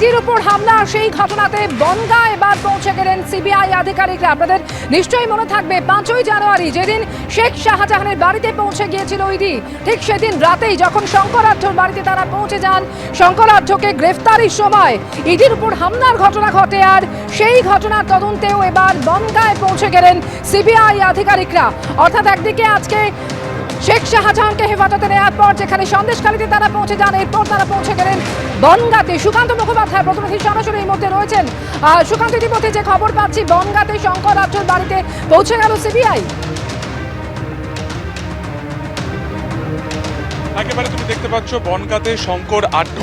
ইডির উপর হামলা, সেই ঘটনাতে বনগা এবার পৌঁছে গেলেন সিবিআই আধিকারিকরা। আপনাদের নিশ্চয়ই মনে থাকবে, পাঁচই জানুয়ারি যেদিন শেখ শাহজাহানের বাড়িতে পৌঁছে গিয়েছিল ইডি, ঠিক সেদিন রাতেই যখন শঙ্করাঢ্যর বাড়িতে তারা পৌঁছে যান শঙ্করাঢ্যকে গ্রেফতারির সময় ইডির উপর হামলার ঘটনা ঘটে আর সেই ঘটনার তদন্তেও এবার বনগায় পৌঁছে গেলেন সিবিআই আধিকারিকরা। অর্থাৎ একদিকে আজকে শেখ শাহজাহানকে হেফাজতে নেওয়ার পর যেখানে সন্দেশখালীতে তারা পৌঁছে যান, এরপর তারা পৌঁছে গেলেন বনগাতে। সুকান্ত মুখোপাধ্যায় প্রতিনিধি সরাসরি এই মধ্যে রয়েছেন। সুকান্ত, ইতিমধ্যে যে খবর পাচ্ছি, বনগাতে শঙ্কর রাজ্যের বাড়িতে পৌঁছে গেল সিবিআই। একেবারে তুমি দেখতে পাচ্ছ বনগাতে শঙ্কর আঢ্য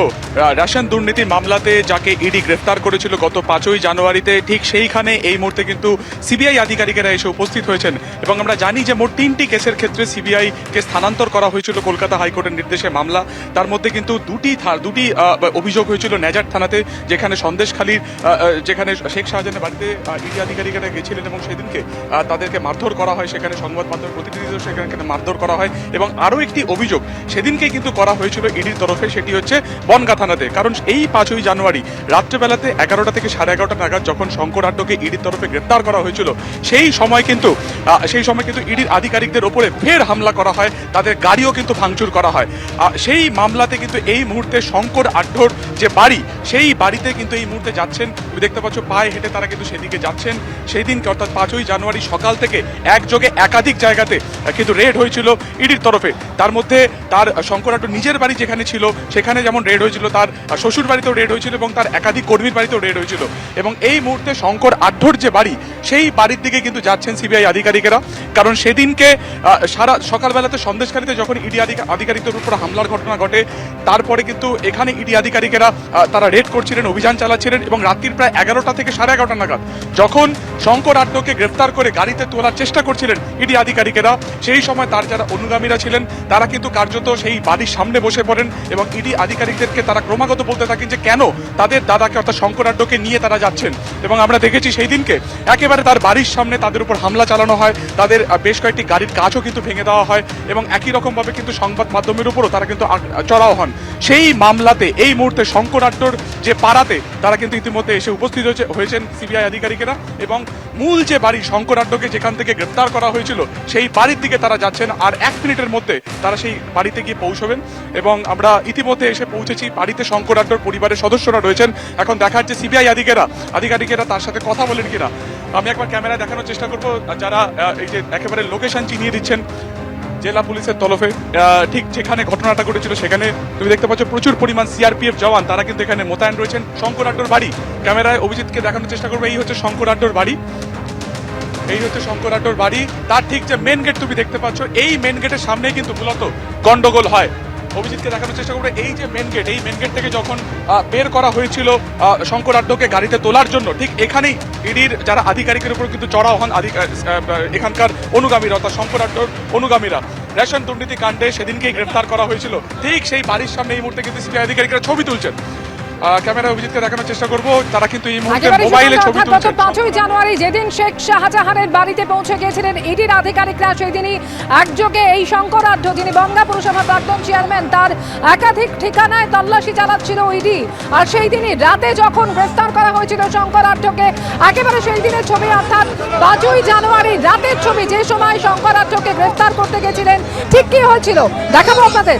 রেশন দুর্নীতির মামলাতে যাকে ইডি গ্রেফতার করেছিল গত পাঁচই জানুয়ারিতে, ঠিক সেইখানে এই মুহূর্তে কিন্তু সিবিআই আধিকারিকেরা এসে উপস্থিত হয়েছেন। এবং আমরা জানি যে মোট তিনটি কেসের ক্ষেত্রে সিবিআই কে স্থানান্তর করা হয়েছিল কলকাতা হাইকোর্টের নির্দেশে মামলা। তার মধ্যে কিন্তু দুটি দুটি অভিযোগ হয়েছিল নেজার থানাতে, যেখানে সন্দেশখালীর যেখানে শেখ শাহজাহানের বাড়িতে ইডি আধিকারিকেরা গেছিলেন এবং সেদিনকে তাদেরকে মারধর করা হয়। সেখানে সংবাদ মাধ্যমের প্রতিনিধিদের সেখানে মারধর করা হয়। এবং আরও একটি অভিযোগ সেদিনকে কিন্তু করা হয়েছিল ইডির তরফে, সেটি হচ্ছে বনগা থানাতে। কারণ এই পাঁচই জানুয়ারি রাত্রেবেলাতে এগারোটা থেকে সাড়ে এগারোটা নাগাদ যখন শঙ্কর আড্ডকে ইডির তরফে গ্রেপ্তার করা হয়েছিল, সেই সময় কিন্তু সেই সময় কিন্তু ইডির আধিকারিকদের ওপরে ফের হামলা করা হয়, তাদের গাড়িও কিন্তু ভাঙচুর করা হয়। সেই মামলাতে কিন্তু এই মুহূর্তে শঙ্কর আড্ডর যে বাড়ি, সেই বাড়িতে কিন্তু এই মুহূর্তে যাচ্ছেন। তুমি দেখতে পাচ্ছ, পায়ে হেঁটে তারা কিন্তু সেদিকে যাচ্ছেন। সেই দিনকে অর্থাৎ পাঁচই জানুয়ারি সকাল থেকে একযোগে একাধিক জায়গাতে কিন্তু রেড হয়েছিল ইডির তরফে। তার মধ্যে তার শঙ্করাট্ট নিজের বাড়ি যেখানে ছিল, সেখানে যেমন রেড হয়েছিল, তার শ্বশুর বাড়িতেও রেড হয়েছিল এবং তার একাধিক কর্মীর বাড়িতেও রেড হয়েছিল। এবং এই মুহূর্তে শঙ্কর আঢ্যর যে বাড়ি, সেই বাড়ির দিকে কিন্তু যাচ্ছেন সিবিআই আধিকারিকেরা। কারণ সেদিনকে সারা সকালবেলাতে সন্দেশকারীতে যখন ইডি আধিকারিকদের উপর হামলার ঘটনা ঘটে, তারপরে কিন্তু এখানে ইডি আধিকারিকেরা তারা রেড করছিলেন, অভিযান চালাচ্ছিলেন এবং রাত্রির প্রায় এগারোটা থেকে সাড়ে এগারোটা নাগাদ, যখন শঙ্কর আড্ডকে গ্রেপ্তার করে গাড়িতে তোলার চেষ্টা করছিলেন ইডি আধিকারিকেরা, সেই সময় তার যারা অনুগামীরা ছিলেন, তারা কিন্তু কার্যত সেই বাড়ির সামনে বসে পড়েন এবং ইডি আধিকারিকদেরকে তারা ক্রমাগত বলতে থাকেন যে কেন তাদের দাদাকে অর্থাৎ শঙ্কর আড্ডকে নিয়ে তারা যাচ্ছেন। এবং আমরা দেখেছি সেই দিনকে একেবারে তার বাড়ির সামনে তাদের উপর হামলা চালানো হয়, তাদের বেশ কয়েকটি গাড়ির কাজও কিন্তু ভেঙে দেওয়া হয় এবং একই রকমভাবে কিন্তু সংবাদ মাধ্যমের উপরও তারা কিন্তু চড়াও হন। সেই মামলাতে এই মুহূর্তে শঙ্কর আড্ডর যে পাড়াতে তারা কিন্তু ইতিমধ্যে এসে উপস্থিত হয়েছে হয়েছেন সিবিআই আধিকারিকেরা এবং মূল যে বাড়ি শঙ্কর আড্ডকে যেখান থেকে গ্রেপ্তার করা হয়েছিল, সেই বাড়ির দিকে তারা যাচ্ছেন আর এক মিনিটের মধ্যে তারা সেই বাড়িতে গিয়ে পৌঁছবেন এবং আমরা ইতিমধ্যে এসে পৌঁছেছি। বাড়িতে শঙ্কর আড্ডর পরিবারের সদস্যরা রয়েছেন। এখন দেখার যে সিবিআই আধিকারা আধিকারিকেরা তার সাথে কথা বলেন কিনা। আমি একবার ক্যামেরায় দেখানোর চেষ্টা করব। যারা এই যে একেবারে লোকেশন চিনিয়ে দিচ্ছেন জেলা পুলিশের তলফে ঠিক যেখানে ঘটনাটা ঘটেছিল সেখানে তুমি দেখতে পাচ্ছ প্রচুর পরিমাণ সিআরপিএফ জওয়ান। তারা কিন্তু এখানে মোতায়েন রয়েছেন। শঙ্কর আড্ডোর বাড়ি। ক্যামেরায় অভিজিৎকে দেখানোর চেষ্টা করবে। এই হচ্ছে শঙ্কর আড্ডোর বাড়ি। এই হচ্ছে শঙ্কর আড্ডোর বাড়ি। তার ঠিক যে মেন গেট তুমি দেখতে পাচ্ছ, এই মেন গেটের সামনেই কিন্তু মূলত গন্ডগোল হয়। অভিজিৎকে দেখানোর চেষ্টা করব। এই যে মেন গেট এই মেন গেট থেকে যখন বের করা হয়েছিল শঙ্কর আড্ডকে গাড়িতে তোলার জন্য, ঠিক এখানেই ইডির যারা আধিকারিকের উপর কিন্তু চড়াও হন এখানকার অনুগামীরা, অর্থাৎ শঙ্কর আড্ডর অনুগামীরা। রেশন দুর্নীতি কাণ্ডে সেদিনকেই গ্রেফতার করা হয়েছিল। ঠিক সেই বাড়ির সামনে এই মুহূর্তে কিন্তু সিবিআই আধিকারিকরা ছবি তুলছেন। ক্যামেরা অভিজিৎকে দেখানোর চেষ্টা করব তারা কিন্তু এই মুহূর্তে মোবাইলে ছবি অর্থাৎ গত তুলছেন পাঁচই জানুয়ারি যেদিন শেখ শাহজাহানের বাড়িতে পৌঁছে গিয়েছিলেন ইডির আধিকারিকরা সেই দিনই একযোগে এই শঙ্করাঢ্য যিনি বঙ্গা পুরসভার প্রাক্তন চেয়ারম্যান তার একাধিক ঠিকানায় তল্লাশি চালাচ্ছিল ইডি আর সেই দিনই রাতে যখন গ্রেফতার করা হয়েছিল শঙ্করাঢ্যকে একেবারে সেই দিনের ছবি অর্থাৎ পাঁচই জানুয়ারি রাতের ছবি যে সময় শঙ্করাঢ্যকে গ্রেফতার করতে গেছিলেন ঠিক কি হয়েছিল দেখাবো আপনাদের